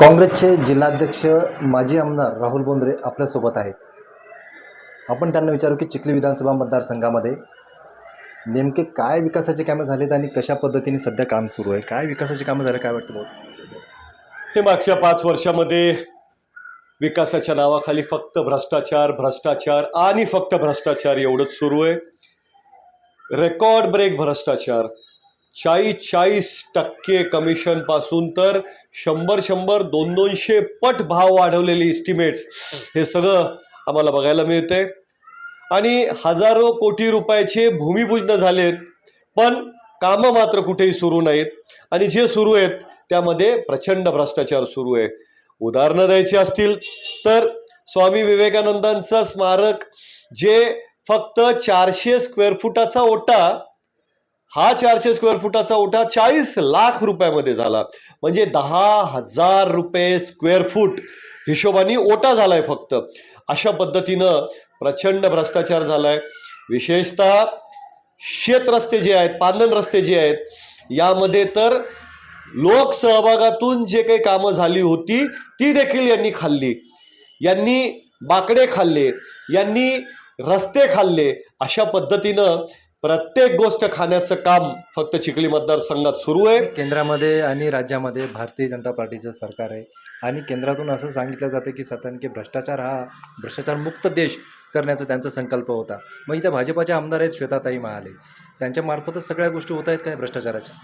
काँग्रेसचे जिल्हाध्यक्ष माजी आमदार राहुल बोंद्रे आपल्यासोबत आहेत. आपण त्यांना विचारू की चिखली विधानसभा मतदारसंघामध्ये नेमके काय विकासाचे कामं झालेत आणि कशा पद्धतीने सध्या काम सुरू आहे? काय विकासाची कामं झाले काय वाटतं हे मागच्या पाच वर्षामध्ये विकासाच्या नावाखाली फक्त भ्रष्टाचार भ्रष्टाचार आणि फक्त भ्रष्टाचार एवढंच सुरू आहे. रेकॉर्ड ब्रेक भ्रष्टाचार. चाळीस चाळीस टक्के कमिशनपासून तर शंभर शंभर दोन दोनशे पट भाव वाढवलेले इस्टिमेट्स हे सगळं आम्हाला बघायला मिळते आणि हजारो कोटी रुपयाचे भूमिपूजन झालेत पण कामं मात्र कुठेही सुरू नाहीत. आणि जे सुरू आहेत त्यामध्ये प्रचंड भ्रष्टाचार सुरू आहे. उदाहरणं द्यायची असतील तर स्वामी विवेकानंदांचं स्मारक जे फक्त चारशे स्क्वेअर फुटाचा ओटा हा चारशे स्क्वेअर फुटाचा ओटा चाळीस लाख रुपयामध्ये झाला. म्हणजे दहा हजार रुपये स्क्वेअर फूट हिशोबाने ओटा झालाय फक्त. अशा पद्धतीनं प्रचंड भ्रष्टाचार झालाय. विशेषतः शेत रस्ते जे आहेत पांदन रस्ते जे आहेत यामध्ये तर लोकसहभागातून जे काही कामं झाली होती ती देखील यांनी खाल्ली. यांनी बाकडे खाल्ले यांनी रस्ते खाल्ले अशा पद्धतीनं प्रत्येक गोष्ट खाण्याचं काम फक्त चिखली मतदारसंघात सुरू आहे. केंद्रामध्ये आणि राज्यामध्ये भारतीय जनता पार्टीचं सरकार आहे. आणि केंद्रातून असं सांगितलं जातं की सत्यान की भ्रष्टाचार हा भ्रष्टाचार मुक्त देश करण्याचा त्यांचा संकल्प होता. मग इथे भाजपाचे आमदार आहेत श्वेताताई महाले. त्यांच्या मार्फतच सगळ्या गोष्टी होत आहेत काय भ्रष्टाचाराच्या?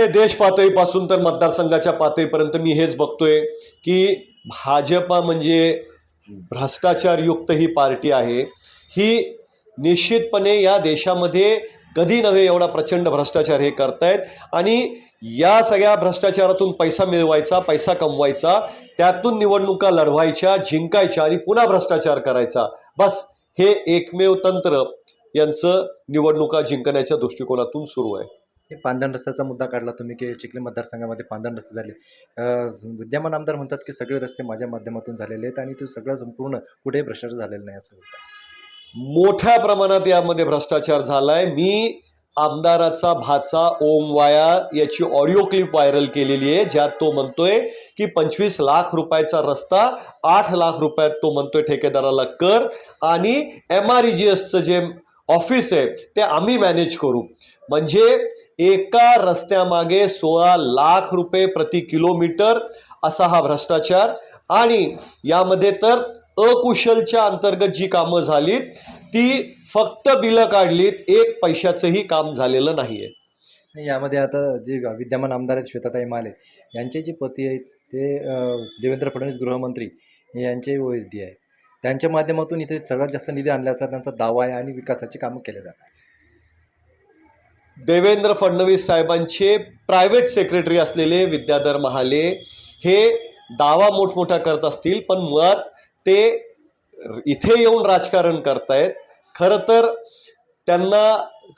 हे देश पातळीपासून तर मतदारसंघाच्या पातळीपर्यंत मी हेच बघतोय की भाजपा म्हणजे भ्रष्टाचारयुक्त ही पार्टी आहे. ही निश्चितपणे या देशामध्ये कधी नव्हे एवढा प्रचंड भ्रष्टाचार हे करतायत. आणि या सगळ्या भ्रष्टाचारातून पैसा मिळवायचा पैसा कमवायचा त्यातून निवडणुका लढवायच्या जिंकायच्या आणि पुन्हा भ्रष्टाचार करायचा. बस हे एकमेव तंत्र यांचं निवडणुका जिंकण्याच्या दृष्टिकोनातून सुरू आहे. हे पांधन रस्त्याचा मुद्दा काढला तुम्ही की चिखली मतदारसंघामध्ये पांधन रस्ते झाले. विद्यमान आमदार म्हणतात की सगळे रस्ते माझ्या माध्यमातून झालेले आहेत आणि तो सगळं संपूर्ण कुठेही भ्रष्टाचार झालेला नाही असं मोठ्या प्रमाणात यामध्ये भ्रष्टाचार झालाय. मी आमदाराचा भाचा ओम वाया याची ऑडिओ क्लिप व्हायरल केलेली आहे ज्यात तो म्हणतोय की पंचवीस लाख रुपयाचा रस्ता आठ लाख रुपयात तो म्हणतोय ठेकेदाराला कर आणि एम आर जी एसचं जे ऑफिस आहे ते आम्ही मॅनेज करू. म्हणजे एका रस्त्यामागे सोळा लाख रुपये प्रति किलोमीटर असा हा भ्रष्टाचार आणि यामध्ये तर अकुशलच्या अंतर्गत जी कामं झालीत ती फक्त बिलं काढलीत एक पैशाचंही काम झालेलं नाहीये. यामध्ये आता जे विद्यमान आमदार आहेत श्वेताताई माले यांचे जे पती आहेत ते देवेंद्र फडणवीस गृहमंत्री यांचे ओ एस डी आहे त्यांच्या माध्यमातून इथे सगळ्यात जास्त निधी आणल्याचा त्यांचा दावा आहे आणि विकासाची कामं केले जातात देवेंद्र फडणवीस साहेबांचे प्रायव्हेट सेक्रेटरी असलेले विद्याधर महाले हे दावा मोठमोठा करत असतील पण मुळात ते इथे येऊन राजकारण करतायत. खरं तर त्यांना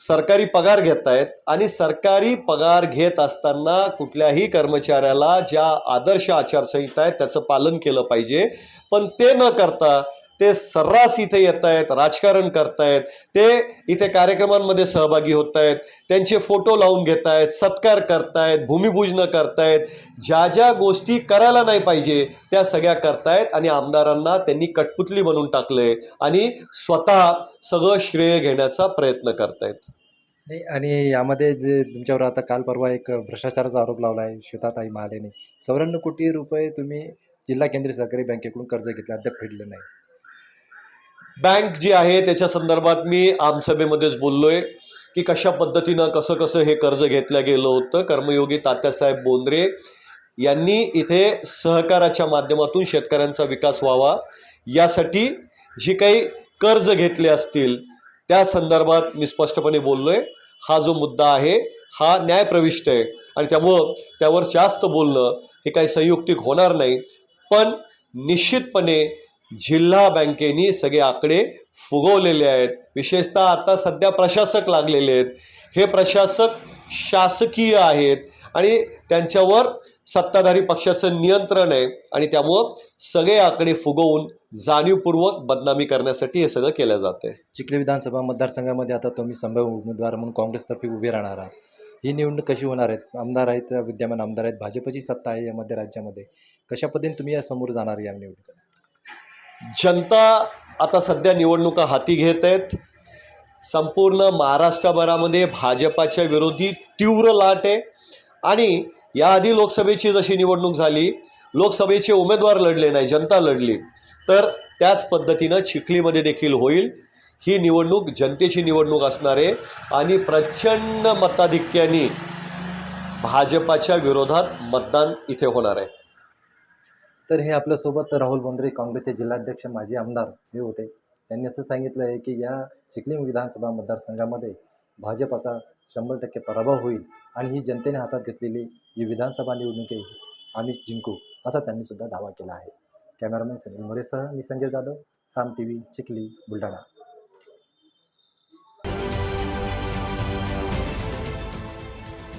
सरकारी पगार घेत आहेत आणि सरकारी पगार घेत असताना कुठल्याही कर्मचाऱ्याला ज्या आदर्श आचारसंहिता आहेत त्याचं पालन केलं पाहिजे. पण ते न करता ते सर्रास इथे येत आहेत राजकारण करतायत ते इथे कार्यक्रमांमध्ये सहभागी होत आहेत त्यांचे फोटो लावून घेत आहेत सत्कार करतायत भूमिपूजनं करतायत ज्या ज्या गोष्टी करायला नाही पाहिजे त्या सगळ्या करतायत आणि आमदारांना त्यांनी कटपुतली बनवून टाकलंय आणि स्वतः सगळं श्रेय घेण्याचा प्रयत्न करतायत. नाही आणि यामध्ये जे तुमच्यावर आता काल परवा एक भ्रष्टाचाराचा आरोप लावला आहे श्वेताताई महालेने. चौऱ्याण्णव कोटी रुपये तुम्ही जिल्हा केंद्रीय सहकारी बँकेकडून कर्ज घेतलं अद्याप फेडलं नाही. बँक जी आहे त्याच्या संदर्भात मी आमसभेमध्येच बोललोय की कशा पद्धतीनं कसं कसं हे कर्ज घेतलं गेलं होतं. कर्मयोगी तात्यासाहेब बोंद्रे यांनी इथे सहकाराच्या माध्यमातून शेतकऱ्यांचा विकास व्हावा. यासाठी जी काही कर्ज घेतले असतील त्या संदर्भात मी स्पष्टपणे बोललोय. हा जो मुद्दा आहे हा न्यायप्रविष्ट आहे. आणि त्यामुळं त्यावर जास्त बोलणं हे काही संयुक्तिक होणार नाही. पण निश्चितपणे जिल्हा बँकेनी सगळे आकडे फुगवलेले आहेत. विशेषतः आता सध्या प्रशासक लागलेले आहेत. हे प्रशासक शासकीय आहेत आणि त्यांच्यावर सत्ताधारी पक्षाचं नियंत्रण आहे आणि त्यामुळं सगळे आकडे फुगवून जाणीवपूर्वक बदनामी करण्यासाठी हे सगळं केलं जाते चिखली विधानसभा मतदारसंघामध्ये आता तुम्ही संभाव्य उमेदवार म्हणून काँग्रेसतर्फे उभे राहणार आहात. ही निवडणूक कशी होणार आहेत? आमदार आहेत विद्यमान आमदार आहेत भाजपची सत्ता आहे या मध्य राज्यामध्ये. कशा पद्धतीने तुम्ही या समोर जाणार या निवडणुकीत? जनता आता सध्या निवडणुका हाती घेत आहेत. संपूर्ण महाराष्ट्रभरामध्ये भाजपाच्या विरोधी तीव्र लाट आहे. आणि याआधी लोकसभेची जशी निवडणूक झाली लोकसभेचे उमेदवार लढले नाही जनता लढली. तर त्याच पद्धतीनं चिखलीमध्ये देखील होईल. ही निवडणूक जनतेची निवडणूक असणार आहे. आणि प्रचंड मताधिक्याने भाजपाच्या विरोधात मतदान इथे होणार आहे. तर हे आपल्यासोबत राहुल बोंद्रे काँग्रेसचे जिल्हाध्यक्ष माजी आमदार हे होते. त्यांनी असं सांगितलं आहे की या चिखली विधानसभा मतदारसंघामध्ये भाजपाचा शंभर टक्के पराभव होईल आणि ही जनतेने हातात घेतलेली जी विधानसभा निवडणूक आहे आम्ही जिंकू असा त्यांनी सुद्धा दावा केला आहे. कॅमेरामॅन सुनील मोरेसह मी संजय जाधव साम टी व्ही चिखली बुलढाणा.